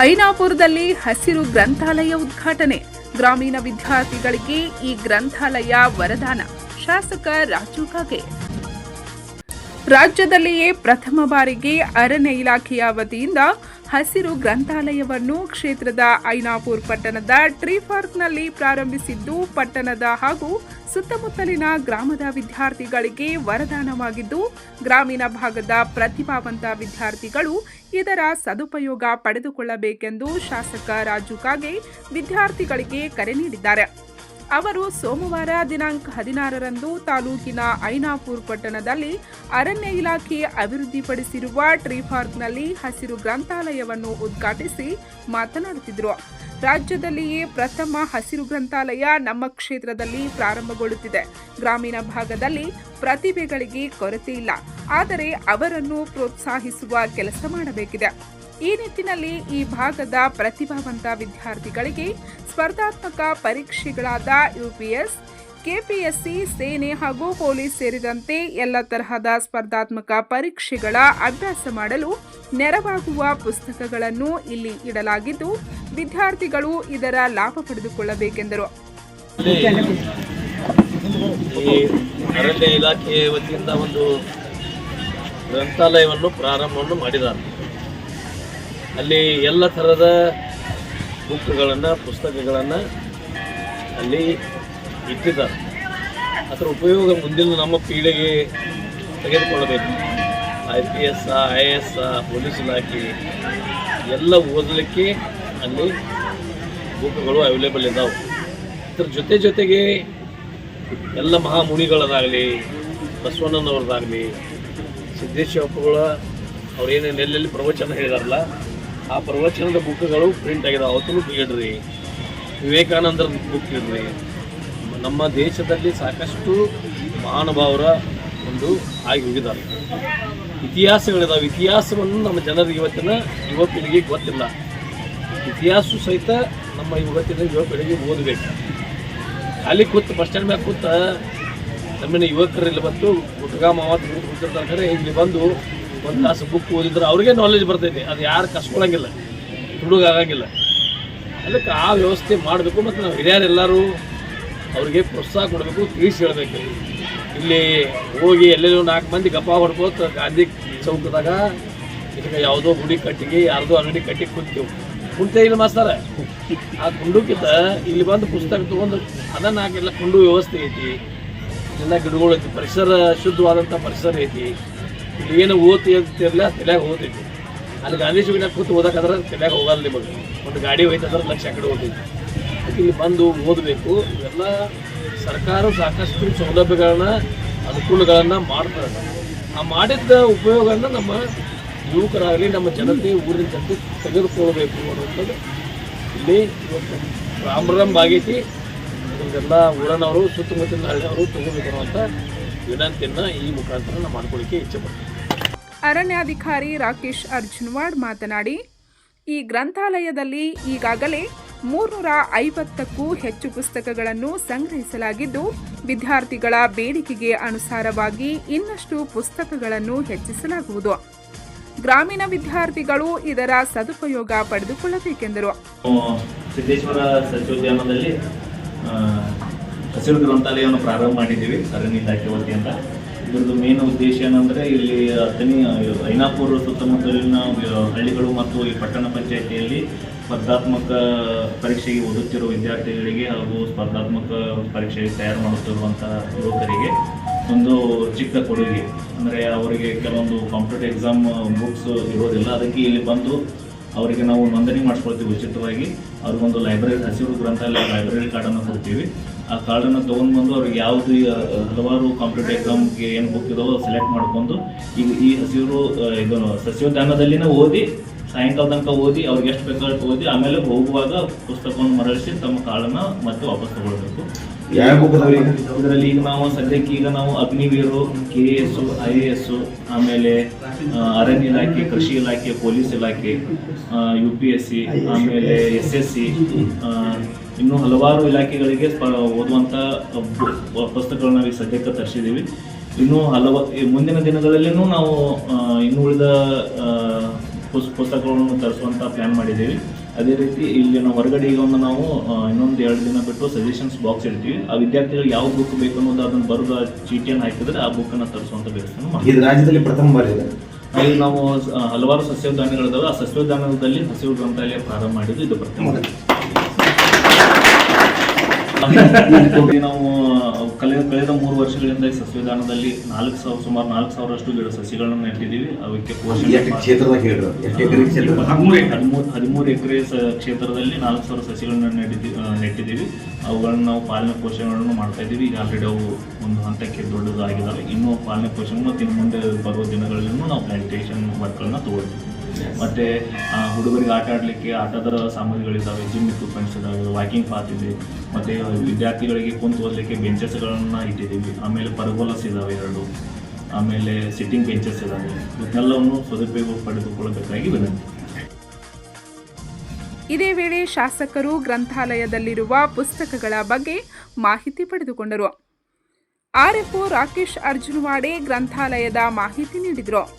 ಐನಾಪುರದಲ್ಲಿ ಹಸಿರು ಗ್ರಂಥಾಲಯ ಉದ್ಘಾಟನೆ. ಗ್ರಾಮೀಣ ವಿದ್ಯಾರ್ಥಿಗಳಿಗೆ ಈ ಗ್ರಂಥಾಲಯ ವರದಾನ. ಶಾಸಕ ರಾಜು ಕಾಗೆ. ರಾಜ್ಯದಲ್ಲಿಯೇ ಪ್ರಥಮ ಬಾರಿಗೆ ಅರಣ್ಯ ಇಲಾಖೆಯ ವತಿಯಿಂದ ಹಸಿರು ಗ್ರಂಥಾಲಯವನ್ನು ಕ್ಷೇತ್ರದ ಐನಾಪುರ್ ಪಟ್ಟಣದ ಟ್ರೀ ಪಾರ್ಕ್ನಲ್ಲಿ ಪ್ರಾರಂಭಿಸಿದ್ದು, ಪಟ್ಟಣದ ಹಾಗೂ ಸುತ್ತಮುತ್ತಲಿನ ಗ್ರಾಮದ ವಿದ್ಯಾರ್ಥಿಗಳಿಗೆ ವರದಾನವಾಗಿದ್ದು, ಗ್ರಾಮೀಣ ಭಾಗದ ಪ್ರತಿಭಾವಂತ ವಿದ್ಯಾರ್ಥಿಗಳು ಇದರ ಸದುಪಯೋಗ ಪಡೆದುಕೊಳ್ಳಬೇಕೆಂದು ಶಾಸಕ ರಾಜು ಕಾಗೆ ವಿದ್ಯಾರ್ಥಿಗಳಿಗೆ ಕರೆ ನೀಡಿದ್ದಾರೆ. ಅವರು ಸೋಮವಾರ ದಿನಾಂಕ ಹದಿನಾರರಂದು ತಾಲೂಕಿನ ಐನಾಪುರ್ ಪಟ್ಟಣದಲ್ಲಿ ಅರಣ್ಯ ಇಲಾಖೆ ಅಭಿವೃದ್ಧಿಪಡಿಸಿರುವ ಟ್ರೀ ಪಾರ್ಕ್ನಲ್ಲಿ ಹಸಿರು ಗ್ರಂಥಾಲಯವನ್ನು ಉದ್ಘಾಟಿಸಿ ಮಾತನಾಡುತ್ತಿದ್ದರು. ರಾಜ್ಯದಲ್ಲಿಯೇ ಪ್ರಥಮ ಹಸಿರು ಗ್ರಂಥಾಲಯ ನಮ್ಮ ಕ್ಷೇತ್ರದಲ್ಲಿ ಪ್ರಾರಂಭಗೊಳ್ಳುತ್ತಿದೆ. ಗ್ರಾಮೀಣ ಭಾಗದಲ್ಲಿ ಪ್ರತಿಭೆಗಳಿಗೆ ಕೊರತೆ ಇಲ್ಲ. ಆದರೆ ಅವರನ್ನು ಪ್ರೋತ್ಸಾಹಿಸುವ ಕೆಲಸ ಮಾಡಬೇಕಿದೆ. ಈ ನಿಟ್ಟಿನಲ್ಲಿ ಈ ಭಾಗದ ಪ್ರತಿಭಾವಂತ ವಿದ್ಯಾರ್ಥಿಗಳಿಗೆ ಸ್ಪರ್ಧಾತ್ಮಕ ಪರೀಕ್ಷೆಗಳಾದ ಯುಪಿಎಸ್, ಕೆಪಿಎಸ್ಸಿ, ಸೇನೆ ಹಾಗೂ ಪೊಲೀಸ್ ಸೇರಿದಂತೆ ಎಲ್ಲ ತರಹದ ಸ್ಪರ್ಧಾತ್ಮಕ ಪರೀಕ್ಷೆಗಳ ಅಭ್ಯಾಸ ಮಾಡಲು ನೆರವಾಗುವ ಪುಸ್ತಕಗಳನ್ನು ಇಲ್ಲಿ ಇಡಲಾಗಿದ್ದು, ವಿದ್ಯಾರ್ಥಿಗಳು ಇದರ ಲಾಭ ಪಡೆದುಕೊಳ್ಳಬೇಕೆಂದರು. ಅರಣ್ಯ ಇಲಾಖೆ ವತಿಯಿಂದ ಒಂದು ಗ್ರಂಥಾಲಯವನ್ನು ಪ್ರಾರಂಭವನ್ನು ಮಾಡಿದ್ದಾರೆ. ಅಲ್ಲಿ ಎಲ್ಲ ಥರದ ಬುಕ್ಗಳನ್ನು, ಪುಸ್ತಕಗಳನ್ನು ಅಲ್ಲಿ ಇಟ್ಟಿದ್ದಾರೆ. ಅದರ ಉಪಯೋಗ ಮುಂದಿನ ನಮ್ಮ ಪೀಳಿಗೆ ತೆಗೆದುಕೊಳ್ಳಬೇಕು. I P S I A S police ಇಲಾಖೆ ಎಲ್ಲ ಓದಲಿಕ್ಕೆ ಅಲ್ಲಿ ಬುಕ್ಗಳು ಅವೈಲೇಬಲ್ ಇದ್ದಾವೆ ಅದ್ರ ಜೊತೆ ಜೊತೆಗೆ ಎಲ್ಲ ಮಹಾಮುನಿಗಳದಾಗಲಿ ಬಸವಣ್ಣನವ್ರದ್ದಾಗಲಿ ಸಿದ್ದೇಶ್ವರಪ್ಪಗಳ ಅವ್ರೇನೇನು ಎಲ್ಲೆಲ್ಲಿ ಪ್ರವಚನ ಹೇಳಿದಾರಲ್ಲ ಆ ಪ್ರವಚನದ ಬುಕ್ಗಳು ಪ್ರಿಂಟ್ ಆಗಿದೆ ಅವತ್ತೂ ಇಡ್ರಿ ವಿವೇಕಾನಂದರ ಬುಕ್ ಇಡ್ರಿ ನಮ್ಮ ದೇಶದಲ್ಲಿ ಸಾಕಷ್ಟು ಮಹಾನುಭಾವರ ಒಂದು ಆಗಿ ಹೋಗಿದ್ದಾರೆ. ಇತಿಹಾಸಗಳಿದಾವೆ. ಇತಿಹಾಸವನ್ನು ನಮ್ಮ ಜನರಿಗೆ ಇವತ್ತಿನ ಯುವ ಪೀಳಿಗೆ ಗೊತ್ತಿಲ್ಲ. ಇತಿಹಾಸ ಸಹಿತ ನಮ್ಮ ಇವತ್ತಿನ ಯುವ ಪೀಳಿಗೆ ಓದಬೇಕು. ಅಲ್ಲಿ ಕೂತು ಬಸ್ ಸ್ಟ್ಯಾಂಡ್ ಮ್ಯಾಗ ಕೂತ ನಮ್ಮಿನ ಯುವಕರಲ್ಲಿ ಬಂದು ಗುಟ್ಗಾ ಮಾವತ್ ಕೂತಿರ್ತಾರೆ ಇಲ್ಲಿ ಬಂದು ಒಂದು ತಾಸು ಬುಕ್ ಓದಿದ್ರೆ ಅವ್ರಿಗೆ ನಾಲೆಜ್ ಬರ್ತೈತಿ. ಅದು ಯಾರು ಕಸ್ಕೊಳಂಗಿಲ್ಲ. ತುಡುಗಾಗಂಗಿಲ್ಲ ಅದಕ್ಕೆ ಆ ವ್ಯವಸ್ಥೆ ಮಾಡಬೇಕು ಮತ್ತು ನಾವು ಹಿರಿಯರೆಲ್ಲರೂ ಅವ್ರಿಗೆ ಪ್ರೋತ್ಸಾಹ ಕೊಡಬೇಕು, ತಿಳಿಸಿ ಹೇಳಬೇಕು. ಇಲ್ಲಿ ಹೋಗಿ ಎಲ್ಲೆಲ್ಲೋ ನಾಲ್ಕು ಮಂದಿ ಗಪ್ಪ ಹೊಡ್ಕೋತ ಗಾಂಧಿ ಚೌಕದಾಗ ಇದಕ್ಕೆ ಯಾವುದೋ ಗುಡಿ ಕಟ್ಟಿಗೆ, ಯಾರ್ದೋ ಅಂಗಡಿ ಕಟ್ಟಿ ಕುಂತೀವಿ. ಕುಂತೇ ಇಲ್ಲ ಮಾಸ್ತಾರ. ಆ ಕುಂಡುಕಿಂತ ಇಲ್ಲಿ ಬಂದು ಪುಸ್ತಕ ತೊಗೊಂಡು ಅದನ್ನ ಹಾಕಿಲ್ಲ ಕುಂಡು ವ್ಯವಸ್ಥೆ ಐತಿ. ಎಲ್ಲ ಗಿಡಗಳು ಐತಿ. ಪರಿಸರ ಶುದ್ಧವಾದಂಥ ಪರಿಸರ ಐತಿ. ಏನು ಓದ್ತಿ ಅಂತಿರಲಿಲ್ಲ ತಲೆಯಾಗ ಓದೈತಿ ಅಲ್ಲಿ ಗಾಂಧೀಜಿ ಚೌಕಿನಾಗ ಕೂತು ಓದಕ್ಕಾದ್ರೆ ತಲೆಯಾಗ ಹೋಗಲ್ಲ ನಿಮಗೆ. ಒಂದು ಗಾಡಿ ಹೋಯ್ತಂದ್ರೆ ಲಕ್ಷ ಕಡೆ ಓದೈತಿ ಅದಕ್ಕೆ ಇಲ್ಲಿ ಬಂದು ಓದಬೇಕು, ಇವೆಲ್ಲ ಸರ್ಕಾರ ಸಾಕಷ್ಟು ಸೌಲಭ್ಯಗಳನ್ನ, ಅನುಕೂಲಗಳನ್ನು ಮಾಡ್ತಾರೆ. ಆ ಮಾಡಿದ್ದ ಉಪಯೋಗನ ನಮ್ಮ ಯುವಕರಾಗಲಿ, ನಮ್ಮ ಜನತೆ ಊರಿನ ಜನತೆ ತೆಗೆದುಕೊಳ್ಬೇಕು ಅನ್ನೋಂಥದ್ದು ಇಲ್ಲಿ ಇವತ್ತು ರಾಮರಂಭ ಆಗೈತಿ. ಇದೆಲ್ಲ ಊರನವರು, ಸುತ್ತಮುತ್ತಲಿನ ಹಳ್ಳಿಯವರು ತಗೋಬೇಕು ಅನ್ನುವಂಥ ವಿನಂತಿಯನ್ನು ಈ ಮುಖಾಂತರ ನಾವು ಮಾಡ್ಕೊಳ್ಳಿಕ್ಕೆ ಇಚ್ಛೆ ಪಡ್ತೀನಿ ಅರಣ್ಯಾಧಿಕಾರಿ ರಾಕೇಶ್ ಅರ್ಜುನ್ವಾಡ್ ಮಾತನಾಡಿ ಈ ಗ್ರಂಥಾಲಯದಲ್ಲಿ ಈಗಾಗಲೇ ಮೂರ್ನೂರ ಐವತ್ತಕ್ಕೂ ಹೆಚ್ಚು ಪುಸ್ತಕಗಳನ್ನು ಸಂಗ್ರಹಿಸಲಾಗಿದ್ದು ವಿದ್ಯಾರ್ಥಿಗಳ ಬೇಡಿಕೆಗೆ ಅನುಸಾರವಾಗಿ ಇನ್ನಷ್ಟು ಪುಸ್ತಕಗಳನ್ನು ಹೆಚ್ಚಿಸಲಾಗುವುದು. ಗ್ರಾಮೀಣ ವಿದ್ಯಾರ್ಥಿಗಳು ಇದರ ಸದುಪಯೋಗ ಪಡೆದುಕೊಳ್ಳಬೇಕೆಂದರು. ಹಸಿರು ಗ್ರಂಥಾಲಯವನ್ನು ಪ್ರಾರಂಭ ಮಾಡಿದ್ದೀವಿ, ಅರಣ್ಯ ಇಲಾಖೆ ವತಿಯಿಂದ. ಇದ್ರದ್ದು ಮೇನ್ ಉದ್ದೇಶ ಏನಂದರೆ ಇಲ್ಲಿ ಅತನಿ ಐನಾಪುರ ಸುತ್ತಮುತ್ತಲಿನ ಹಳ್ಳಿಗಳು ಮತ್ತು ಈ ಪಟ್ಟಣ ಪಂಚಾಯಿತಿಯಲ್ಲಿ ಸ್ಪರ್ಧಾತ್ಮಕ ಪರೀಕ್ಷೆಗೆ ಓದುತ್ತಿರುವ ವಿದ್ಯಾರ್ಥಿಗಳಿಗೆ ಹಾಗೂ ಸ್ಪರ್ಧಾತ್ಮಕ ಪರೀಕ್ಷೆಗೆ ತಯಾರು ಮಾಡುತ್ತಿರುವಂತಹ ಯುವಕರಿಗೆ ಒಂದು ಚಿಕ್ಕ ಕೊಡುಗೆ. ಅಂದರೆ ಅವರಿಗೆ ಕೆಲವೊಂದು ಕಾಂಪಿಟೇಟಿವ್ ಎಕ್ಸಾಮ್ ಬುಕ್ಸ್ ಇರೋದಿಲ್ಲ. ಅದಕ್ಕೆ ಇಲ್ಲಿ ಬಂದು ಅವರಿಗೆ ನಾವು ನೋಂದಣಿ ಮಾಡಿಸ್ಕೊಳ್ತೀವಿ ಉಚಿತವಾಗಿ. ಅವ್ರಿಗೊಂದು ಲೈಬ್ರರಿ ಹಸಿರು ಗ್ರಂಥಾಲಯ ಲೈಬ್ರರಿ ಕಾರ್ಡನ್ನು ಕೊಡ್ತೀವಿ. ಆ ಕಾರ್ಡನ್ನು ತೊಗೊಂಡು ಬಂದು ಅವ್ರಿಗೆ ಯಾವುದು ಹಲವಾರು ಕಾಂಪಿಟೇಟಿವ್ ಎಕ್ಸಾಮ್ಗೆ ಏನು ಬುಕ್ ಇದಾವೋ ಸೆಲೆಕ್ಟ್ ಮಾಡ್ಕೊಂಡು ಈಗ ಈ ಹಸಿರು ಇದನ್ನು ಇದು ಸಸ್ಯೋದ್ಯಾನದಲ್ಲಿನೇ ಓದಿ ಸಾಯಂಕಾಲ ತನಕ ಓದಿ ಅವ್ರಿಗೆ ಎಷ್ಟು ಬೇಕಾದ್ರೆ ಓದಿ ಆಮೇಲೆ ಹೋಗುವಾಗ ಪುಸ್ತಕವನ್ನು ಮರಳಿಸಿ ತಮ್ಮ ಕಾಳನ್ನು ಮತ್ತೆ ವಾಪಸ್ ತಗೊಳ್ಬೇಕು? ಇದರಲ್ಲಿ ಈಗ ನಾವು ಸದ್ಯಕ್ಕೆ ಈಗ ನಾವು Agniveer K A S I A S ಆಮೇಲೆ ಅರಣ್ಯ ಇಲಾಖೆ ಕೃಷಿ ಇಲಾಖೆ ಪೊಲೀಸ್ ಇಲಾಖೆ ಯು ಪಿ ಎಸ್ ಸಿ ಆಮೇಲೆ ಎಸ್ ಎಸ್ ಸಿ ಇನ್ನೂ ಹಲವಾರು ಇಲಾಖೆಗಳಿಗೆ ಓದುವಂಥ ಪುಸ್ತಕಗಳನ್ನ ನಾವು ಸದ್ಯಕ್ಕೆ ತರಿಸಿದ್ದೀವಿ ಇನ್ನೂ ಹಲವ ಮುಂದಿನ ದಿನಗಳಲ್ಲಿನೂ ನಾವು ಇನ್ನು ಉಳಿದ ಪುಸ್ತಕಗಳನ್ನು ತರಿಸುವಂಥ ಪ್ಲಾನ್ ಮಾಡಿದ್ದೀವಿ ಅದೇ ರೀತಿ ಇಲ್ಲಿ ನಾವು ಹೊರಗಡೆ ಈಗ ಒಂದು ನಾವು ಇನ್ನೊಂದು ಎರಡು ದಿನ ಬಿಟ್ಟು ಸಜೆಷನ್ಸ್ ಬಾಕ್ಸ್ ಇಡ್ತೀವಿ. ಆ ವಿದ್ಯಾರ್ಥಿಗಳು ಯಾವ ಬುಕ್ ಬೇಕು ಅನ್ನೋದು ಅದನ್ನು ಬರೆದು ಚೀಟಿಯನ್ನು ಹಾಕಿದ್ರೆ ಆ ಬುಕ್ಕನ್ನು ತರಿಸುವಂತ ವ್ಯವಸ್ಥೆ ಮಾಡಿ ಇದು ರಾಜ್ಯದಲ್ಲಿ ಪ್ರಥಮ ಬಾರಿ ಇದೆ. ಇಲ್ಲಿ ನಾವು ಹಲವಾರು ಸಸ್ಯೋದ್ಯಾನಗಳಿದಾವೆ ಆ ಸಸ್ಯೋದ್ಯಾನದಲ್ಲಿ ಹಸಿರು ಗ್ರಂಥಾಲಯ ಪ್ರಾರಂಭ ಮಾಡಿದ್ದು ಇದು ಪ್ರಥಮ. ನಾವು ಕಳೆದ ಕಳೆದ ಮೂರು ವರ್ಷಗಳಿಂದ ಈ ಸಸ್ಯೋದ್ಯಾನದಲ್ಲಿ ನಾಲ್ಕು ಸಾವಿರ ಸುಮಾರು ನಾಲ್ಕು ಸಾವಿರಷ್ಟು ಗಿಡ ಸಸಿಗಳನ್ನು ನೆಟ್ಟಿದ್ದೀವಿ. ಅವಕ್ಕೆ ಹದಿಮೂರು ಹದಿಮೂರು ಎಕರೆ ಕ್ಷೇತ್ರದಲ್ಲಿ ನಾಲ್ಕು ಸಾವಿರ ಸಸಿಗಳನ್ನು ನೆಟ್ಟಿದ್ದೀವಿ ನೆಟ್ಟಿದ್ದೀವಿ. ಅವುಗಳನ್ನು ನಾವು ಪಾಲನೆ ಪೋಷಣೆಗಳನ್ನು ಮಾಡ್ತಾ ಇದ್ದೀವಿ. ಈಗ ಆಲ್ರೆಡಿ ಅವು ಒಂದು ಹಂತಕ್ಕೆ ದೊಡ್ಡದಾಗಿದ್ದಾವೆ ಇನ್ನೂ ಪಾಲನೆ ಪೋಷಣೆ ಮತ್ತು ಇನ್ನು ಮುಂದೆ ಬರುವ ದಿನಗಳಲ್ಲೂ ನಾವು ಪ್ಲಾಂಟೇಷನ್ ವರ್ಕ್ಗಳನ್ನ ತಗೊಳ್ತೀವಿ. ಮತ್ತೆ ಹುಡುಗರಿಗೆ ಆಟ ಆಡಲಿಕ್ಕೆ ಆಟದ ಸಾಮಗ್ರಿಗಳಿದ್ದಾವೆ ಜಿಮ್ ಇಕ್ವಿಪ್ಮೆಂಟ್ಸ್ ಇದ್ದಾವೆ ವಾಕಿಂಗ್ ಪಾತ್ ಇದೆ. ಮತ್ತೆ, ವಿದ್ಯಾರ್ಥಿಗಳಿಗೆ ಕುಂತು ಓದಲಿಕ್ಕೆ ಬೆಂಚಸ್ಗಳನ್ನು ಇಟ್ಟಿದ್ದೀವಿ. ಆಮೇಲೆ ಪರ್ಗೋಲಸ್ ಇದಾವೆ ಎರಡು. ಆಮೇಲೆ ಸಿಟ್ಟಿಂಗ್ ಬೆಂಚಸ್ ಇದಾವೆ. ಇದನ್ನೆಲ್ಲವನ್ನು ಸದುಪಯೋಗ ಪಡೆದುಕೊಳ್ಳಬೇಕಾಗಿ ವಿನಂತಿ. ಇದೇ ವೇಳೆ ಶಾಸಕರು ಗ್ರಂಥಾಲಯದಲ್ಲಿರುವ ಪುಸ್ತಕಗಳ ಬಗ್ಗೆ ಮಾಹಿತಿ ಪಡೆದುಕೊಂಡರು. ಆರ್ಎಫ್ಒ ರಾಕೇಶ್ ಅರ್ಜುನವಾಡೆ ಗ್ರಂಥಾಲಯದ ಮಾಹಿತಿ ನೀಡಿದರು.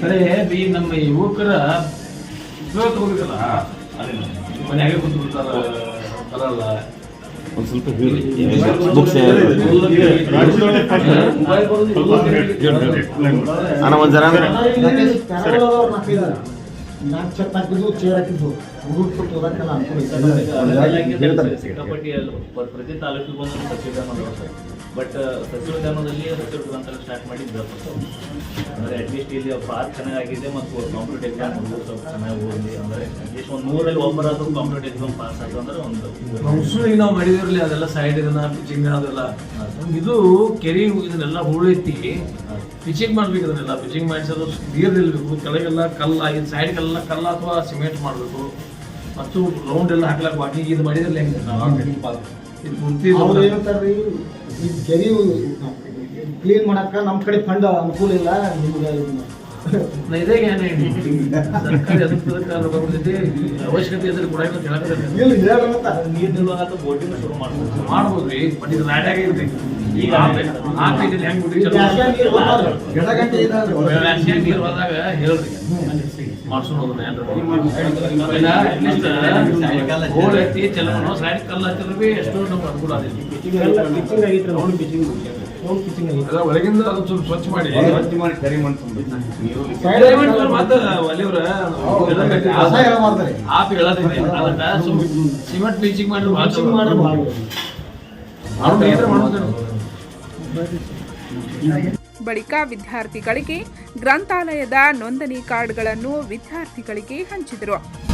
ಸರಿ ಈ ನಮ್ಮ ಯುವಕರ ಉಪಯೋಗ ತಗೋಬೇಕಲ್ಲ ಮನ್ಯಾಗೆ ಕುಂತು ಬಿಡ್ತಾರ ಬರಲ್ಲ ಒಂದು ಸ್ವಲ್ಪ ಹೇಳಿ ಬುಕ್ಸ್ ಅಣ್ಣ ಒಂದು ಜನ ಪ್ರತಿ ತಾಲೂಕಿಗೆ ಬಟ್ ಸಚಿವಧಾನದಲ್ಲಿ ಸಚಿವರು ಗಂಟಲು ಸ್ಟಾರ್ಟ್ ಮಾಡಿದ್ದು. ಅಂದರೆ ಅಟ್ಲೀಸ್ಟ್ ಇಲ್ಲಿ ಪಾರ್ಕ್ ಚೆನ್ನಾಗಿದೆ ಮತ್ತು ಕಾಂಪಿಟೇಟಿವ್ ಎಕ್ಸಾಮ್ ಹುಡುಗರು ಸ್ವಲ್ಪ ಚೆನ್ನಾಗಿ ಓದಲಿ. ಅಂದರೆ ಅಟ್ಲೀಸ್ಟ್ ಒಂದು ನೂರಲ್ಲಿ ಒಬ್ಬರಾದರೂ ಕಾಂಪಿಟೇಟಿವ್ ಎಕ್ಸಾಮ್ ಪಾಸ್ ಆಯಿತು ಅಂದ್ರೆ ಒಂದು ಮೌಸೂರಿಗೆ ನಾವು ಮಾಡಿದಿರಲಿ ಅದೆಲ್ಲ ಸೈಡ್ ಇದನ್ನ ಪಿಚಿಂಗ್ ಅದೆಲ್ಲ. ಇದು ಕೆರೆ ಇದನ್ನೆಲ್ಲ ಹೂಳೆತ್ತಿ ಪಿಚಿಂಗ್ ಮಾಡ್ಬೇಕು ಅದನ್ನೆಲ್ಲ ಪಿಚಿಂಗ್ ಮಾಡಿಸೋದು ನೀರು ನಿಲ್ಬೇಕು ಕೆಳಗೆಲ್ಲ ಕಲ್ಲು ಇದು ಸೈಡ್ಗೆಲ್ಲ ಕಲ್ಲ ಅಥವಾ ಸಿಮೆಂಟ್ ಮಾಡಬೇಕು. ಮತ್ತು ರೌಂಡ್ ಎಲ್ಲ ಹಾಕ್ಲಾಕ್ ವಾಕಿಂಗ್ ಇದು ಮಾಡಿದ್ರಲ್ಲ ಹೆಂಗೆ? ಇದು ಪೂರ್ತಿ ಈ ಕೆರೆ ಕ್ಲೀನ್ ಮಾಡಕ್ಕ ನಮ್ಮ ಕಡೆ ಫಂಡ್ ಅನುಕೂಲ ಇಲ್ಲ ನಿಮ್ಗೆ ಅವಶ್ಯಕತೆ ಇದ್ರೆ ಕೂಡ ನೀರು ನಿಲ್ಲುವಾಗ ಬೋಟಿಂಗ್ ಶುರು ಮಾಡ್ಬೋದು ಮಾಡ್ಬೋದ್ರಿ ಬಟ್ ಇದು ನಾಡ್ಯಾಗ ಇರ್ರಿ ಈಗ ಹೆಂಗ್ ಗಂಟೆ ನೀರು ಹೋದಾಗ ಹೇಳ್ರಿ. ಐತಿ ಕಲ್ಲು ಎಷ್ಟೋ ನಮ್ಗೆ ಅನುಕೂಲ ಆಗೈತಿ ಅದ ಒಳಗಿಂದ ಅದು ಸ್ವಲ್ಪ ಸ್ವಚ್ಛ ಮಾಡಿ. ಮತ್ತೆ ಒಲೆಯವ್ರ ಆಪ್ ಅದನ್ನ ಸಿಮೆಂಟ್ ಬೀಚಿಂಗ್ ಮಾಡಿ ಮಾಡಿ ಮಾಡ್ಬೋದು. ಬಳಿಕ ವಿದ್ಯಾರ್ಥಿಗಳಿಗೆ ಗ್ರಂಥಾಲಯದ ನೋಂದಣಿ ಕಾರ್ಡ್ಗಳನ್ನು ವಿದ್ಯಾರ್ಥಿಗಳಿಗೆ ಹಂಚಿದರು.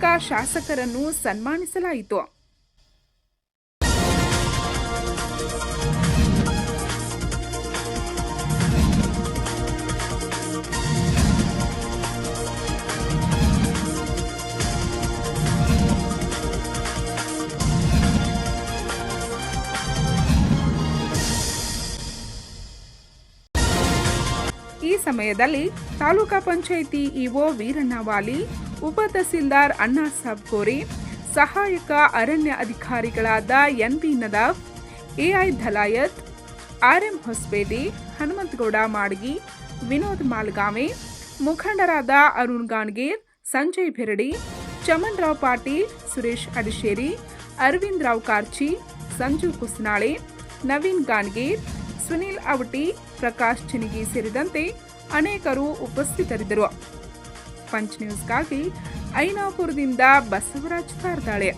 ಬಳಿಕ ಶಾಸಕರನ್ನು ಸನ್ಮಾನಿಸಲಾಯಿತು. ಸಮಯದಲ್ಲಿ ತಾಲೂಕಾ ಪಂಚಾಯಿತಿ ಇಒ ವೀರಣ್ಣವಾಲಿ ಉಪ ತಹಸೀಲ್ದಾರ್ ಅಣ್ಣಾ ಸಾಬ್ ಕೋರಿ, ಸಹಾಯಕ ಅರಣ್ಯ ಅಧಿಕಾರಿಗಳಾದ N B Nadaf, A I Dhalayat R M Hosabedi Hanumanthagouda Madagi, Vinod Malgave, ಮುಖಂಡರಾದ ಅರುಣ್ ಗಾಣಗೀರ್, ಸಂಜಯ್ ಬೆರಡಿ ಚಮನ್ ರಾವ್ ಪಾಟೀಲ್, ಸುರೇಶ್ ಅಡಿಶೇರಿ, ಅರವಿಂದ್ ರಾವ್ ಕಾರ್ಚಿ, ಸಂಜು ಕುಸ್ನಾಳೆ, ನವೀನ್ ಗಾಣಗೀರ್, ಸುನೀಲ್ ಅವಟಿ, ಪ್ರಕಾಶ್ ಚಿನಿಗಿ ಸೇರಿದಂತೆ ಅನೇಕರು ಉಪಸ್ಥಿತರಿದ್ದರು. ಪಂಚ್ ನ್ಯೂಸ್ಗಾಗಿ ಐನಾಪುರದಿಂದ ಬಸವರಾಜ್ ತಾರ್ದಾಳೆ